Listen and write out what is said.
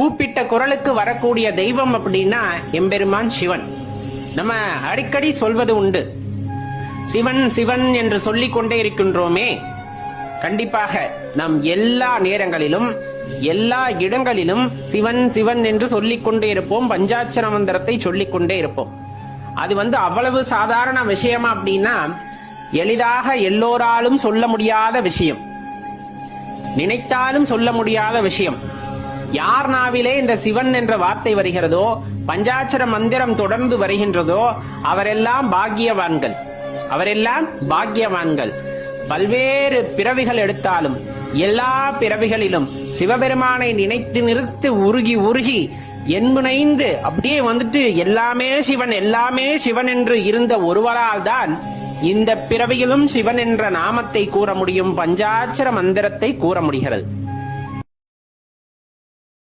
கூப்பிட்ட குரலுக்கு வரக்கூடிய தெய்வம் அப்படின்னா எம்பெருமான் சிவன். நம்ம அடிக்கடி சொல்வது உண்டு. சிவன் சிவன் என்று சொல்லிக் கொண்டே இருக்கின்றோமே. கண்டிப்பாக நாம் எல்லா நேரங்களிலும் எல்லா இடங்களிலும் சிவன் சிவன் என்று சொல்லிக் கொண்டே இருப்போம். பஞ்சாட்சர மந்திரத்தை சொல்லிக் கொண்டே இருப்போம். அது வந்து அவ்வளவு சாதாரண விஷயமா அப்படின்னா எளிதாக எல்லோராலும் சொல்ல முடியாத விஷயம். நினைத்தாலும் சொல்ல முடியாத விஷயம். யார் நாவிலே இந்த சிவன் என்ற வார்த்தை வருகிறதோ பஞ்சாட்சர மந்திரம் தொடர்ந்து வருகின்றதோ அவரெல்லாம் பாக்கியவான்கள் அவரெல்லாம் பாக்கியவான்கள் பல்வேறு பிறவிகள் எடுத்தாலும் எல்லா பிறவிகளிலும் சிவபெருமானை நினைத்து நிறுத்து உருகி உருகி எண்புனைந்து அப்படியே வந்துட்டு எல்லாமே சிவன் எல்லாமே சிவன் என்று இருந்த ஒருவரால் தான் இந்த பிறவியிலும் சிவன் என்ற நாமத்தை கூற முடியும் பஞ்சாட்சர மந்திரத்தை கூற முடிகிறது.